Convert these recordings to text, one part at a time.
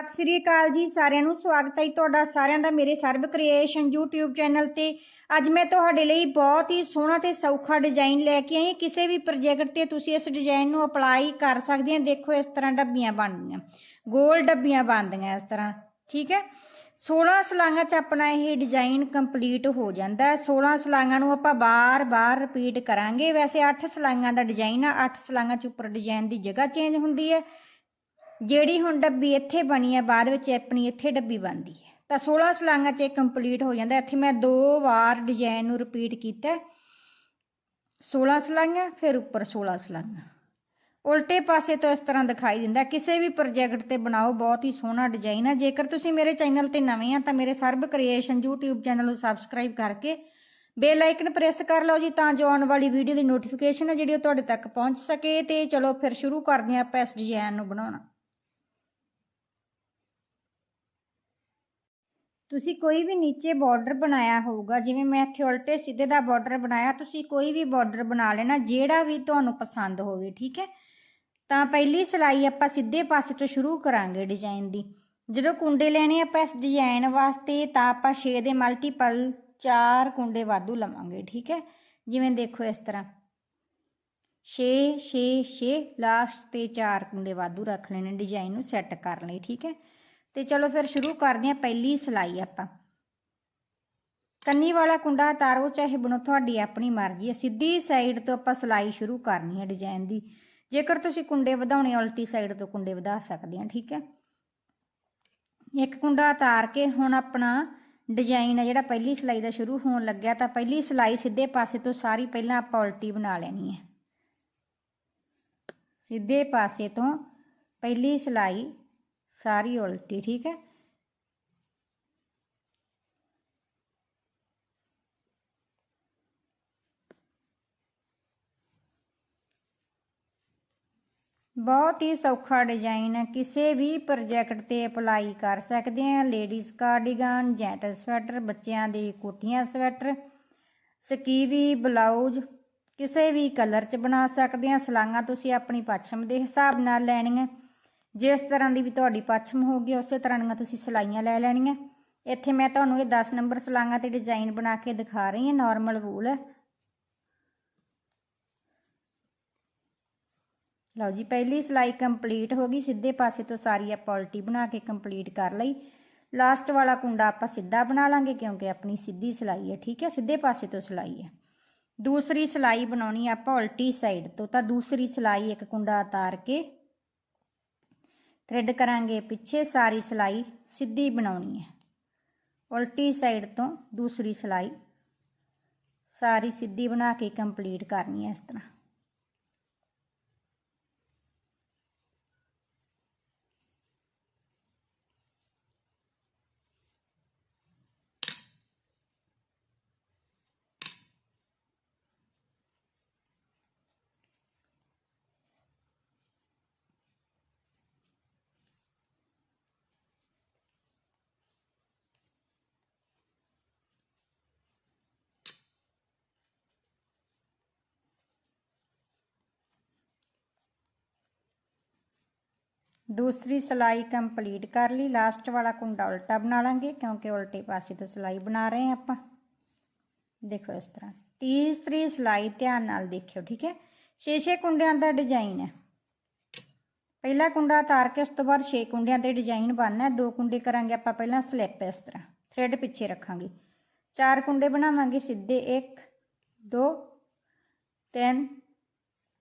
ਸਤਿ ਸ੍ਰੀ ਅਕਾਲ ਜੀ, ਸਾਰਿਆਂ ਨੂੰ ਸਵਾਗਤ ਹੈ ਤੁਹਾਡਾ, ਸਾਰਿਆਂ ਦਾ ਮੇਰੇ ਸਰਬ ਕ੍ਰੀਏਸ਼ਨ YouTube ਚੈਨਲ ਤੇ। ਅੱਜ ਮੈਂ ਤੁਹਾਡੇ ਲਈ ਬਹੁਤ ਹੀ ਸੋਹਣਾ ਤੇ ਸੌਖਾ ਡਿਜ਼ਾਈਨ ਲੈ ਕੇ ਆਈ ਹਾਂ। ਕਿਸੇ ਵੀ ਪ੍ਰੋਜੈਕਟ ਤੇ ਤੁਸੀਂ ਇਸ ਡਿਜ਼ਾਈਨ ਨੂੰ ਅਪਲਾਈ ਕਰ ਸਕਦੇ ਹੋ। ਦੇਖੋ, ਇਸ ਤਰ੍ਹਾਂ ਡੱਬੀਆਂ ਬਣਦੀਆਂ, ਗੋਲ ਡੱਬੀਆਂ ਬਣਦੀਆਂ ਇਸ ਤਰ੍ਹਾਂ, ਠੀਕ ਹੈ? 16 ਸਲਾਈਆਂ 'ਚ ਆਪਣਾ ਇਹ ਡਿਜ਼ਾਈਨ ਕੰਪਲੀਟ ਹੋ ਜਾਂਦਾ ਹੈ। 16 ਸਲਾਈਆਂ ਨੂੰ ਆਪਾਂ ਬਾਰ-ਬਾਰ ਰਿਪੀਟ ਕਰਾਂਗੇ। ਵੈਸੇ 8 ਸਲਾਈਆਂ ਦਾ ਡਿਜ਼ਾਈਨ ਆ 8 ਸਲਾਈਆਂ 'ਚ ਉੱਪਰ ਡਿਜ਼ਾਈਨ ਦੀ ਜਗ੍ਹਾ ਚੇਂਜ ਹੁੰਦੀ ਹੈ। ਜਿਹੜੀ ਹੁਣ ਡੱਬੀ ਇੱਥੇ ਬਣੀ ਹੈ ਬਾਅਦ ਵਿੱਚ ਆਪਣੀ ਇੱਥੇ ਡੱਬੀ ਬਣਦੀ ਹੈ ਤਾਂ 16 ਸਲਾਈਆਂ 'ਚ ਇਹ ਕੰਪਲੀਟ ਹੋ ਜਾਂਦਾ। ਇੱਥੇ ਮੈਂ ਦੋ ਵਾਰ ਡਿਜ਼ਾਈਨ ਨੂੰ ਰਿਪੀਟ ਕੀਤਾ। 16 ਸਲਾਈਆਂ ਫਿਰ ਉੱਪਰ 16 ਸਲਾਈਆਂ ਉਲਟੇ ਪਾਸੇ ਤੋਂ ਇਸ ਤਰ੍ਹਾਂ ਦਿਖਾਈ ਦਿੰਦਾ। ਕਿਸੇ ਵੀ ਪ੍ਰੋਜੈਕਟ ਤੇ ਬਣਾਓ, ਬਹੁਤ ਹੀ ਸੋਹਣਾ ਡਿਜ਼ਾਈਨ ਹੈ ਜੇਕਰ ਤੁਸੀਂ ਮੇਰੇ ਚੈਨਲ ਤੇ ਨਵੇਂ ਆ, ਤਾਂ ਮੇਰੇ ਸਰਬ ਕ੍ਰੀਏਸ਼ਨ YouTube ਚੈਨਲ ਨੂੰ ਸਬਸਕ੍ਰਾਈਬ ਕਰਕੇ ਬੇਲ ਆਈਕਨ ਪ੍ਰੈਸ ਕਰ ਲਓ ਜੀ, ਤਾਂ ਜੋ ਆਉਣ ਵਾਲੀ ਵੀਡੀਓ ਦੀ ਨੋਟੀਫਿਕੇਸ਼ਨ ਹੈ ਜਿਹੜੀ ਉਹ ਤੁਹਾਡੇ ਤੱਕ ਪਹੁੰਚ ਸਕੇ। ਤੇ ਚਲੋ, ਫਿਰ ਸ਼ੁਰੂ ਕਰਦੇ ਹਾਂ ਆਪਾਂ ਇਸ ਡਿਜ਼ਾਈਨ ਨੂੰ ਬਣਾਉਣਾ। ਤੁਸੀਂ ਕੋਈ ਵੀ ਨੀਚੇ ਬਾਰਡਰ ਬਣਾਇਆ ਹੋਊਗਾ, ਜਿਵੇਂ ਮੈਂ ਇੱਥੇ ਉਲਟੇ ਸਿੱਧੇ ਦਾ ਬਾਰਡਰ ਬਣਾਇਆ, ਤੁਸੀਂ ਕੋਈ ਵੀ ਬਾਰਡਰ ਬਣਾ ਲੈਣਾ, ਜਿਹੜਾ ਵੀ ਤੁਹਾਨੂੰ ਪਸੰਦ ਹੋਵੇ, ਠੀਕ ਹੈ? ਤਾਂ ਪਹਿਲੀ ਸਿਲਾਈ ਆਪਾਂ ਸਿੱਧੇ ਪਾਸੇ ਤੋਂ ਸ਼ੁਰੂ ਕਰਾਂਗੇ ਡਿਜ਼ਾਈਨ ਦੀ। ਜਦੋਂ ਕੁੰਡੇ ਲੈਣੇ ਆਪਾਂ ਇਸ ਡਿਜ਼ਾਈਨ ਵਾਸਤੇ, ਤਾਂ ਆਪਾਂ 6 ਦੇ ਮਲਟੀਪਲ 4 ਕੁੰਡੇ ਵਾਧੂ ਲਵਾਂਗੇ, ਠੀਕ ਹੈ? ਜਿਵੇਂ ਦੇਖੋ ਇਸ ਤਰ੍ਹਾਂ। 6 6 6 ਲਾਸਟ ਤੇ 4 ਕੁੰਡੇ ਵਾਧੂ ਰੱਖ ਲੈਣੇ ਡਿਜ਼ਾਈਨ ਨੂੰ ਸੈੱਟ ਕਰਨ ਲਈ ਠੀਕ ਹੈ? ਤੇ ਚਲੋ ਫਿਰ ਸ਼ੁਰੂ ਕਰਦੇ ਹਾਂ ਪਹਿਲੀ ਸਿਲਾਈ ਆਪਾਂ। ਕੰਨੀ ਵਾਲਾ ਕੁੰਡਾ ਤਾਰੋ ਚਾਹੇ ਬਣੋ, ਤੁਹਾਡੀ ਆਪਣੀ ਮਰਜ਼ੀ ਹੈ। ਸਿੱਧੀ ਸਾਈਡ ਤੋਂ ਆਪਾਂ ਸਿਲਾਈ ਸ਼ੁਰੂ ਕਰਨੀ ਹੈ ਡਿਜ਼ਾਈਨ ਦੀ। ਜੇਕਰ ਤੁਸੀਂ ਕੁੰਡੇ ਵਧਾਉਣੇ ਉਲਟੀ ਸਾਈਡ ਤੋਂ ਕੁੰਡੇ ਵਧਾ ਸਕਦੇ ਆ ਠੀਕ ਹੈ? ਇੱਕ ਕੁੰਡਾ ਤਾਰ ਕੇ ਹੁਣ ਆਪਣਾ ਡਿਜ਼ਾਈਨ ਹੈ ਜਿਹੜਾ ਪਹਿਲੀ ਸਿਲਾਈ ਦਾ ਸ਼ੁਰੂ ਹੋਣ ਲੱਗਿਆ, ਤਾਂ ਪਹਿਲੀ ਸਿਲਾਈ ਸਿੱਧੇ ਪਾਸੇ ਤੋਂ ਸਾਰੀ ਪਹਿਲਾਂ ਆਪਾਂ ਉਲਟੀ ਬਣਾ ਲੈਣੀ ਹੈ। ਸਿੱਧੇ ਪਾਸੇ ਤੋਂ ਪਹਿਲੀ ਸਿਲਾਈ ਸਾਰੀ ਉਲਟੀ, ਠੀਕ ਹੈ? ਬਹੁਤ ਹੀ ਸੌਖਾ ਡਿਜ਼ਾਈਨ ਹੈ। ਕਿਸੇ ਵੀ ਪ੍ਰੋਜੈਕਟ ਤੇ ਅਪਲਾਈ ਕਰ ਸਕਦੇ ਹਾਂ। ਲੇਡੀਜ਼ ਕਾਰਡੀਗਨ ਜੈਂਟ ਸਵੈਟਰ, ਬੱਚਿਆਂ ਦੀ ਕੋਟੀਆਂ ਸਵੈਟਰ, ਸਕੀਵੀ, ਬਲਾਊਜ਼, ਕਿਸੇ ਵੀ ਕਲਰ 'ਚ ਬਣਾ ਸਕਦੇ ਹਾਂ। ਸਲਾਂਗਾ ਤੁਸੀਂ ਆਪਣੀ ਪੱਛਮ ਦੇ ਹਿਸਾਬ ਨਾਲ ਲੈਣੀਆਂ। ਜਿਸ ਤਰ੍ਹਾਂ ਦੀ ਵੀ ਤੁਹਾਡੀ ਪੱਛਮ ਹੋਊਗੀ ਉਸੇ ਤਰ੍ਹਾਂ ਦੀਆਂ ਤੁਸੀਂ ਸਲਾਈਆਂ ਲੈ ਲੈਣੀਆਂ। ਇੱਥੇ ਮੈਂ ਤੁਹਾਨੂੰ ਇਹ 10 ਨੰਬਰ ਸਲਾਂਗਾ ਤੇ ਡਿਜ਼ਾਈਨ ਬਣਾ ਕੇ ਦਿਖਾ ਰਹੀ ਹਾਂ ਨਾਰਮਲ ਵੂਲ ਹੈ ਲਓ ਜੀ, ਪਹਿਲੀ ਸਿਲਾਈ ਕੰਪਲੀਟ ਹੋ ਗਈ, ਸਿੱਧੇ ਪਾਸੇ ਤੋਂ ਸਾਰੀ ਆਪਾਂ ਉਲਟੀ ਬਣਾ ਕੇ ਕੰਪਲੀਟ ਕਰ ਲਈ। ਲਾਸਟ ਵਾਲਾ ਕੁੰਡਾ ਆਪਾਂ ਸਿੱਧਾ ਬਣਾ ਲਾਂਗੇ, ਕਿਉਂਕਿ ਆਪਣੀ ਸਿੱਧੀ ਸਿਲਾਈ ਹੈ, ਠੀਕ ਹੈ? ਸਿੱਧੇ ਪਾਸੇ ਤੋਂ ਸਿਲਾਈ ਹੈ। ਦੂਸਰੀ ਸਿਲਾਈ ਬਣਾਉਣੀ ਆਪਾਂ ਉਲਟੀ ਸਾਈਡ ਤੋਂ, ਤਾਂ ਦੂਸਰੀ ਸਿਲਾਈ ਇੱਕ ਕੁੰਡਾ ਉਤਾਰ ਕੇ ਥ੍ਰੈਡ ਕਰਾਂਗੇ, ਪਿੱਛੇ ਸਾਰੀ ਸਿਲਾਈ ਸਿੱਧੀ ਬਣਾਉਣੀ ਹੈ। ਉਲਟੀ ਸਾਈਡ ਤੋਂ ਦੂਸਰੀ ਸਿਲਾਈ ਸਾਰੀ ਸਿੱਧੀ ਬਣਾ ਕੇ ਕੰਪਲੀਟ ਕਰਨੀ ਹੈ ਇਸ ਤਰ੍ਹਾਂ। ਦੂਸਰੀ ਸਿਲਾਈ ਕੰਪਲੀਟ ਕਰ ਲਈ ਲਾਸਟ ਵਾਲਾ ਕੁੰਡਾ ਉਲਟਾ ਬਣਾ ਲਾਂਗੇ ਕਿਉਂਕਿ ਉਲਟੇ ਪਾਸੇ ਤੋਂ ਸਿਲਾਈ ਬਣਾ ਰਹੇ ਹਾਂ ਆਪਾਂ ਦੇਖੋ ਇਸ ਤਰ੍ਹਾਂ ਤੀਸਰੀ ਸਿਲਾਈ ਧਿਆਨ ਨਾਲ ਦੇਖਿਓ ਠੀਕ ਹੈ 6-6 ਕੁੰਡਿਆਂ ਦਾ ਡਿਜ਼ਾਈਨ ਹੈ ਪਹਿਲਾ ਕੁੰਡਾ ਤਾਰ ਕੇ ਉਸ ਤੋਂ ਬਾਅਦ 6 ਕੁੰਡਿਆਂ ਤੇ ਡਿਜ਼ਾਈਨ ਬਣਨਾ ਹੈ ਦੋ ਕੁੰਡੇ ਕਰਾਂਗੇ ਆਪਾਂ ਪਹਿਲਾਂ ਸਲਿੱਪ ਇਸ ਤਰ੍ਹਾਂ ਥ੍ਰੈਡ ਪਿੱਛੇ ਰੱਖਾਂਗੇ ਚਾਰ ਕੁੰਡੇ ਬਣਾਵਾਂਗੇ ਸਿੱਧੇ 1 2 3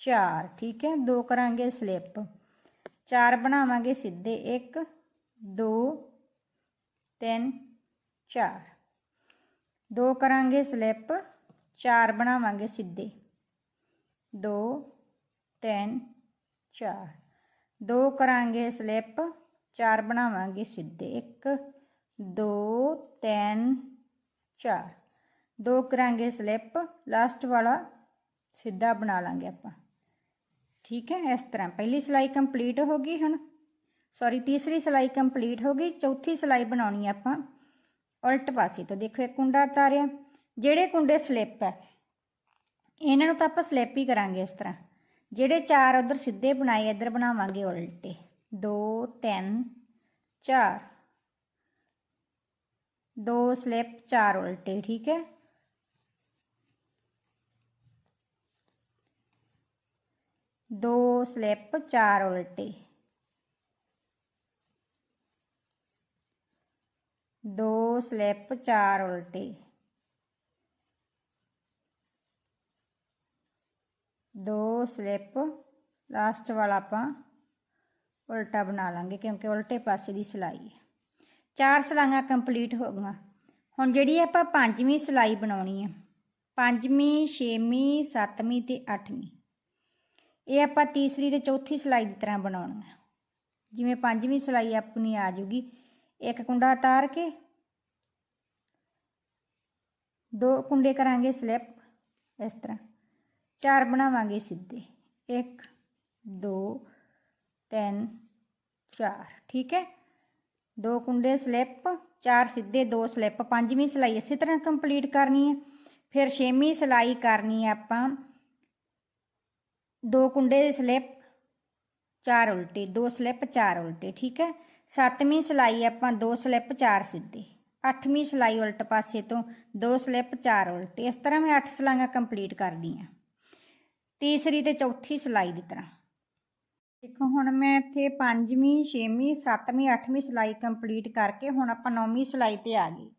4 ਠੀਕ ਹੈ ਦੋ ਕਰਾਂਗੇ ਸਲਿੱਪ ਚਾਰ ਬਣਾਵਾਂਗੇ ਸਿੱਧੇ 1 2 3 4 ਦੋ ਕਰਾਂਗੇ ਸਲਿੱਪ, ਚਾਰ ਬਣਾਵਾਂਗੇ ਸਿੱਧੇ। 2 3 4 ਦੋ ਕਰਾਂਗੇ ਸਲਿੱਪ, ਚਾਰ ਬਣਾਵਾਂਗੇ ਸਿੱਧੇ। 1 2 3 4 ਦੋ ਕਰਾਂਗੇ ਸਲਿੱਪ, ਲਾਸਟ ਵਾਲਾ ਸਿੱਧਾ ਬਣਾ ਲਾਂਗੇ ਆਪਾਂ। ਠੀਕ ਹੈ, ਇਸ ਤਰ੍ਹਾਂ। ਪਹਿਲੀ ਸਿਲਾਈ ਕੰਪਲੀਟ ਹੋ ਗਈ ਹੁਣ। ਸੌਰੀ ਤੀਸਰੀ ਸਿਲਾਈ ਕੰਪਲੀਟ ਹੋ ਗਈ। ਚੌਥੀ ਸਿਲਾਈ ਬਣਾਉਣੀ ਆਪਾਂ। ਉਲਟ ਪਾਸੇ ਤੋਂ ਦੇਖੋ, ਇੱਕ ਕੁੰਡਾ ਤਾਰਿਆ ਜਿਹੜੇ ਕੁੰਡੇ ਸਲਿੱਪ ਹੈ, ਇਹਨਾਂ ਨੂੰ ਤਾਂ ਆਪਾਂ ਸਲਿੱਪ ਹੀ ਕਰਾਂਗੇ ਇਸ ਤਰ੍ਹਾਂ। ਜਿਹੜੇ ਚਾਰ ਉਧਰ ਸਿੱਧੇ ਬਣਾਏ, ਇੱਧਰ ਬਣਾਵਾਂਗੇ ਉਲਟੇ। 2 3 ਚਾਰ। ਦੋ ਸਲਿੱਪ ਚਾਰ ਉਲਟੇ, ਠੀਕ ਹੈ। ਦੋ ਸਲਿਪ, ਚਾਰ ਉਲਟੇ। ਦੋ ਸਲਿੱਪ, ਚਾਰ ਉਲਟੇ। ਦੋ ਸਲਿੱਪ, ਲਾਸਟ ਵਾਲਾ ਆਪਾਂ ਉਲਟਾ ਬਣਾ ਲਾਂਗੇ ਕਿਉਂਕਿ ਉਲਟੇ ਪਾਸੇ ਦੀ ਸਿਲਾਈ ਹੈ। ਚਾਰ ਸਿਲਾਈਆਂ ਕੰਪਲੀਟ ਹੋ ਗਈਆਂ। ਹੁਣ ਜਿਹੜੀ ਆਪਾਂ ਪੰਜਵੀਂ ਸਿਲਾਈ ਬਣਾਉਣੀ ਹੈ, ਪੰਜਵੀਂ, ਛੇਵੀਂ, ਸੱਤਵੀਂ ਤੇ ਅੱਠਵੀਂ। ਇਹ ਆਪਾਂ ਤੀਸਰੀ ਤੇ ਚੌਥੀ ਸਿਲਾਈ ਦੀ ਤਰ੍ਹਾਂ ਬਣਾਉਣੀ ਹੈ ਜਿਵੇਂ ਪੰਜਵੀਂ ਸਿਲਾਈ ਆਪਣੀ ਆ ਜੂਗੀ ਇੱਕ ਕੁੰਡਾ ਉਤਾਰ ਕੇ ਦੋ ਕੁੰਡੇ ਕਰਾਂਗੇ ਸਲਿਪ, ਇਸ ਤਰ੍ਹਾਂ। ਚਾਰ ਬਣਾਵਾਂਗੇ ਸਿੱਧੇ। 1 2 3 4 ਠੀਕ ਹੈ? ਦੋ ਕੁੰਡੇ ਸਲਿਪ, ਚਾਰ ਸਿੱਧੇ, ਦੋ ਸਲਿਪ। ਪੰਜਵੀਂ ਸਿਲਾਈ ਇਸੇ ਤਰ੍ਹਾਂ ਕੰਪਲੀਟ ਕਰਨੀ ਹੈ ਫਿਰ ਛੇਵੀਂ ਸਿਲਾਈ ਕਰਨੀ ਹੈ ਆਪਾਂ। ਦੋ ਕੁੰਡੇ ਦੇ ਸਲਿਪ, ਚਾਰ ਉਲਟੇ, ਦੋ ਸਲਿੱਪ, ਚਾਰ ਉਲਟੇ, ਠੀਕ ਹੈ? ਸੱਤਵੀਂ ਸਿਲਾਈ ਆਪਾਂ ਦੋ ਸਲਿੱਪ, ਚਾਰ ਸਿੱਧੇ। ਅੱਠਵੀਂ ਸਿਲਾਈ ਉਲਟ ਪਾਸੇ ਤੋਂ ਦੋ ਸਲਿੱਪ, ਚਾਰ ਉਲਟੇ। ਇਸ ਤਰ੍ਹਾਂ ਮੈਂ ਅੱਠ ਸਿਲਾਈਆਂ ਕੰਪਲੀਟ ਕਰਦੀ ਹਾਂ। ਤੀਸਰੀ ਤੇ ਚੌਥੀ ਸਿਲਾਈ ਦੀ ਤਰ੍ਹਾਂ। ਦੇਖੋ, ਹੁਣ ਮੈਂ ਇੱਥੇ ਪੰਜਵੀਂ, ਛੇਵੀਂ, ਸੱਤਵੀਂ, ਅੱਠਵੀਂ ਸਿਲਾਈ ਕੰਪਲੀਟ ਕਰਕੇ ਹੁਣ ਆਪਾਂ ਨੌਵੀਂ ਸਿਲਾਈ ਤੇ ਆ ਗਏ।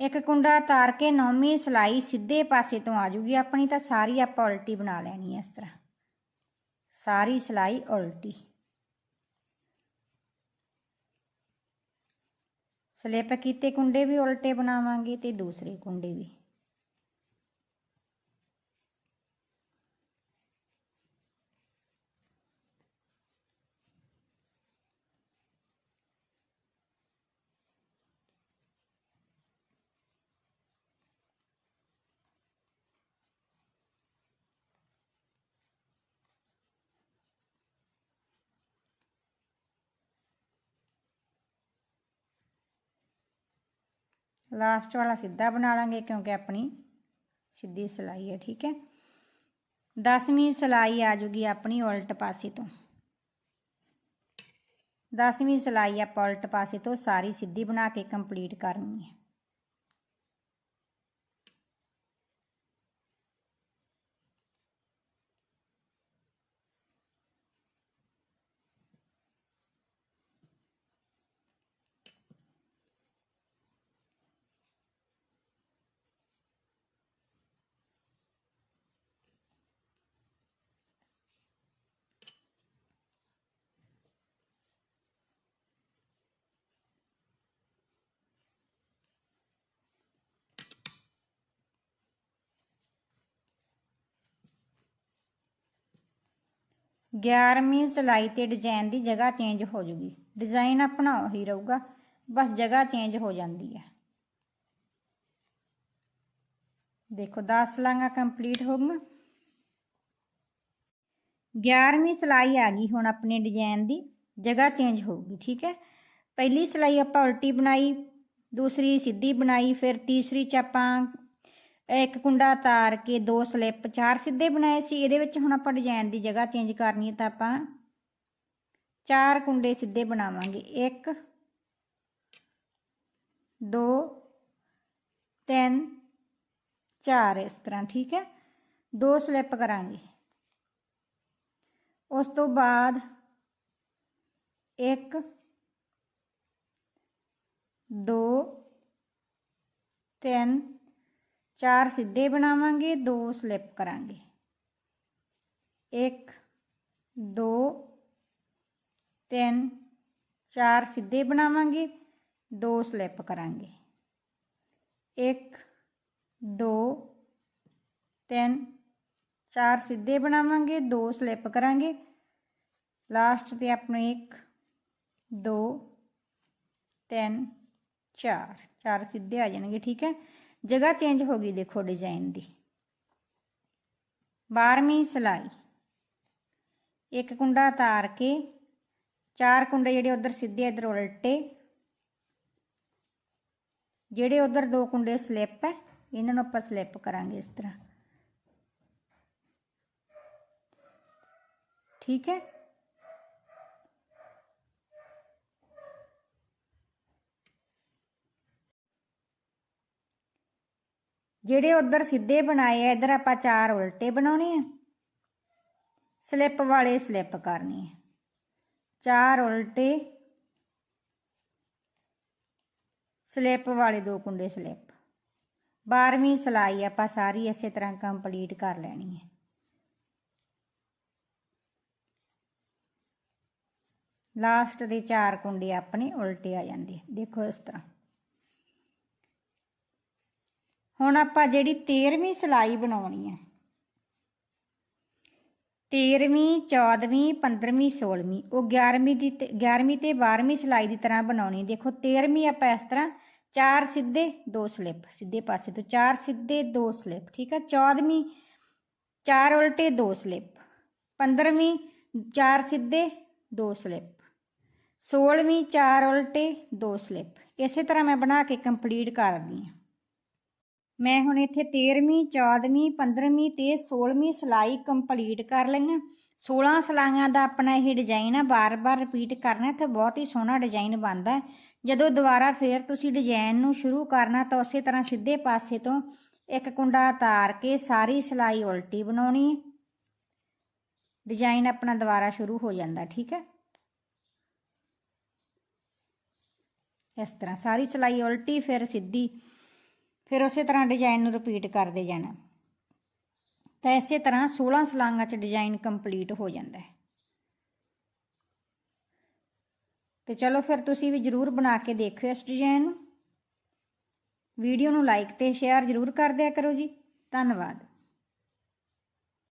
ਇੱਕ ਕੁੰਡਾ ਤਾਰ ਕੇ ਨੌਵੀਂ ਸਿਲਾਈ ਸਿੱਧੇ ਪਾਸੇ ਤੋਂ ਆ ਜੂਗੀ। ਆਪਣੀ ਤਾਂ ਸਾਰੀ ਆਪਾਂ ਉਲਟੀ ਬਣਾ ਲੈਣੀ ਹੈ ਇਸ ਤਰ੍ਹਾਂ। ਸਾਰੀ ਸਿਲਾਈ ਉਲਟੀ। ਸਲਿਪ ਕੀਤੇ ਕੁੰਡੇ ਵੀ ਉਲਟੇ ਬਣਾਵਾਂਗੇ ਤੇ ਦੂਸਰੇ ਕੁੰਡੇ ਵੀ। लास्ट वाला सीधा बना लेंगे क्योंकि अपनी सीधी सिलाई है, ठीक है? दसवीं सिलाई आ जूगी अपनी उल्ट पासे तो। दसवीं सिलाई आप उल्ट पासे तो सारी सीधी बना के कंप्लीट करनी है। 11ਵੀਂ ਸਲਾਈ ਤੇ ਡਿਜ਼ਾਈਨ ਦੀ ਜਗ੍ਹਾ ਚੇਂਜ ਹੋ ਜੂਗੀ। ਡਿਜ਼ਾਈਨ ਆਪਣਾ ਉਹੀ ਰਹੂਗਾ, ਬਸ ਜਗ੍ਹਾ ਚੇਂਜ ਹੋ ਜਾਂਦੀ ਹੈ। ਦੇਖੋ 10 ਸਲਾਈਆਂ ਕੰਪਲੀਟ ਹੋ ਗਈਆਂ। 11ਵੀਂ ਸਲਾਈ ਆ ਗਈ ਹੁਣ ਆਪਣੇ ਡਿਜ਼ਾਈਨ ਦੀ, ਜਗ੍ਹਾ ਚੇਂਜ ਹੋਊਗੀ, ਠੀਕ ਹੈ? ਪਹਿਲੀ ਸਲਾਈ ਆਪਾਂ ਉਲਟੀ ਬਣਾਈ, ਦੂਸਰੀ ਸਿੱਧੀ ਬਣਾਈ, ਫਿਰ ਤੀਸਰੀ ਚ ਆਪਾਂ ਇੱਕ ਕੁੰਡਾ ਤਾਰ ਕੇ ਦੋ ਸਲਿੱਪ, ਚਾਰ ਸਿੱਧੇ ਬਣਾਏ ਸੀ। ਇਹਦੇ ਵਿੱਚ ਹੁਣ ਆਪਾਂ ਡਿਜ਼ਾਈਨ ਦੀ ਜਗ੍ਹਾ ਚੇਂਜ ਕਰਨੀ ਹੈ ਤਾਂ ਆਪਾਂ ਚਾਰ ਕੁੰਡੇ ਸਿੱਧੇ ਬਣਾਵਾਂਗੇ। 1 2 3 4 ਇਸ ਤਰ੍ਹਾਂ, ਠੀਕ ਹੈ? ਦੋ ਸਲਿੱਪ ਕਰਾਂਗੇ। ਉਸ ਤੋਂ ਬਾਅਦ 1 2 3 ਚਾਰ ਸਿੱਧੇ ਬਣਾਵਾਂਗੇ ਦੋ ਸਲਿੱਪ ਕਰਾਂਗੇ 1 2 3 ਚਾਰ ਸਿੱਧੇ ਬਣਾਵਾਂਗੇ ਦੋ ਸਲਿੱਪ ਕਰਾਂਗੇ 1 2 3 ਚਾਰ ਸਿੱਧੇ ਬਣਾਵਾਂਗੇ ਦੋ ਸਲਿੱਪ ਕਰਾਂਗੇ ਲਾਸਟ ਤੇ ਆਪਣੇ 1 2 3 4 ਚਾਰ ਸਿੱਧੇ ਆ ਜਾਣਗੇ ਠੀਕ ਹੈ ਜਗ੍ਹਾ ਚੇਂਜ ਹੋ ਗਈ ਦੇਖੋ ਡਿਜ਼ਾਈਨ ਦੀ। 12ਵੀਂ ਸਿਲਾਈ। ਇੱਕ ਕੁੰਡਾ ਤਾਰ ਕੇ, ਚਾਰ ਕੁੰਡੇ ਜਿਹੜੇ ਉਧਰ ਸਿੱਧੇ ਇਧਰ ਉਲਟੇ, ਜਿਹੜੇ ਉਧਰ ਦੋ ਕੁੰਡੇ ਸਲਿੱਪ ਹੈ ਇਹਨਾਂ ਨੂੰ ਆਪਾਂ ਸਲਿੱਪ ਕਰਾਂਗੇ ਇਸ ਤਰ੍ਹਾਂ। ਠੀਕ ਹੈ ਜਿਹੜੇ ਉਧਰ ਸਿੱਧੇ ਬਣਾਏ ਆ, ਇਧਰ ਆਪਾਂ ਚਾਰ ਉਲਟੇ ਬਣਾਉਣੇ ਆ। ਸਲਿੱਪ ਵਾਲੇ ਸਲਿੱਪ ਕਰਨੀ ਹੈ ਚਾਰ ਉਲਟੇ ਸਲਿੱਪ ਵਾਲੇ ਦੋ ਕੁੰਡੇ ਸਲਿੱਪ 12ਵੀਂ ਸਲਾਈ ਆਪਾਂ ਸਾਰੀ ਇਸੇ ਤਰ੍ਹਾਂ ਕੰਪਲੀਟ ਕਰ ਲੈਣੀ ਹੈ ਲਾਸਟ ਦੇ ਚਾਰ ਕੁੰਡੇ ਆਪਣੇ ਉਲਟੇ ਆ ਜਾਂਦੇ ਦੇਖੋ ਇਸ ਤਰ੍ਹਾਂ। ਹੁਣ ਆਪਾਂ ਜਿਹੜੀ 13ਵੀਂ ਸਲਾਈ ਬਣਾਉਣੀ ਹੈ 13ਵੀਂ 14ਵੀਂ 15ਵੀਂ 16ਵੀਂ ਉਹ 11ਵੀਂ ਦੀ 11ਵੀਂ ਤੇ 12ਵੀਂ ਸਲਾਈ ਦੀ ਤਰ੍ਹਾਂ ਬਣਾਉਣੀ। ਦੇਖੋ 13ਵੀਂ ਆਪਾਂ ਇਸ ਤਰ੍ਹਾਂ ਚਾਰ ਸਿੱਧੇ, ਦੋ ਸਲਿੱਪ, ਸਿੱਧੇ ਪਾਸੇ ਤੋਂ ਚਾਰ ਸਿੱਧੇ, ਦੋ ਸਲਿੱਪ, ਠੀਕ ਹੈ 14ਵੀਂ ਚਾਰ ਉਲਟੇ, ਦੋ ਸਲਿੱਪ 15ਵੀਂ ਚਾਰ ਸਿੱਧੇ, ਦੋ ਸਲਿੱਪ 16ਵੀਂ ਚਾਰ ਉਲਟੇ, ਦੋ ਸਲਿੱਪ। ਇਸੇ ਤਰ੍ਹਾਂ ਮੈਂ ਬਣਾ ਕੇ ਕੰਪਲੀਟ ਕਰਦੀ ਹਾਂ ਮੈਂ ਹੁਣ ਇੱਥੇ 13ਵੀਂ 14ਵੀਂ 15ਵੀਂ ਤੇ 16ਵੀਂ ਸਲਾਈ ਕੰਪਲੀਟ ਕਰ ਲਈਆਂ। 16 ਸਲਾਈਆਂ ਦਾ ਆਪਣਾ ਇਹ ਡਿਜ਼ਾਈਨ ਆ, ਬਾਰ-ਬਾਰ ਰਿਪੀਟ ਕਰਨਾ ਤੇ ਬਹੁਤ ਹੀ ਸੋਹਣਾ ਡਿਜ਼ਾਈਨ ਬਣਦਾ ਜਦੋਂ ਦੁਬਾਰਾ ਫੇਰ ਤੁਸੀਂ ਡਿਜ਼ਾਈਨ ਨੂੰ ਸ਼ੁਰੂ ਕਰਨਾ ਤਾਂ ਉਸੇ ਤਰ੍ਹਾਂ ਸਿੱਧੇ ਪਾਸੇ ਤੋਂ ਇੱਕ ਕੁੰਡਾ ਤਾਰ ਕੇ ਸਾਰੀ ਸਲਾਈ ਉਲਟੀ ਬਣਾਉਣੀ ਹੈ। ਡਿਜ਼ਾਈਨ ਆਪਣਾ ਦੁਬਾਰਾ ਸ਼ੁਰੂ ਹੋ ਜਾਂਦਾ, ਠੀਕ ਹੈ? ਇਸ ਤਰ੍ਹਾਂ ਸਾਰੀ ਸਲਾਈ ਉਲਟੀ, ਫਿਰ ਸਿੱਧੀ ਫਿਰ ਉਸੇ ਤਰ੍ਹਾਂ ਡਿਜ਼ਾਈਨ ਨੂੰ ਰਿਪੀਟ ਕਰਦੇ ਜਾਣਾ। ਤਾਂ ਇਸੇ ਤਰ੍ਹਾਂ 16 ਸਲਾਂਗਾਂ 'ਚ ਡਿਜ਼ਾਈਨ ਕੰਪਲੀਟ ਹੋ ਜਾਂਦਾ ਹੈ। ਤੇ ਚਲੋ ਫਿਰ ਤੁਸੀਂ ਵੀ ਜਰੂਰ ਬਣਾ ਕੇ ਦੇਖਿਓ ਇਸ ਡਿਜ਼ਾਈਨ ਨੂੰ। ਵੀਡੀਓ ਨੂੰ ਲਾਈਕ ਤੇ ਸ਼ੇਅਰ ਜਰੂਰ ਕਰ ਦਿਆ ਕਰੋ ਜੀ। ਧੰਨਵਾਦ।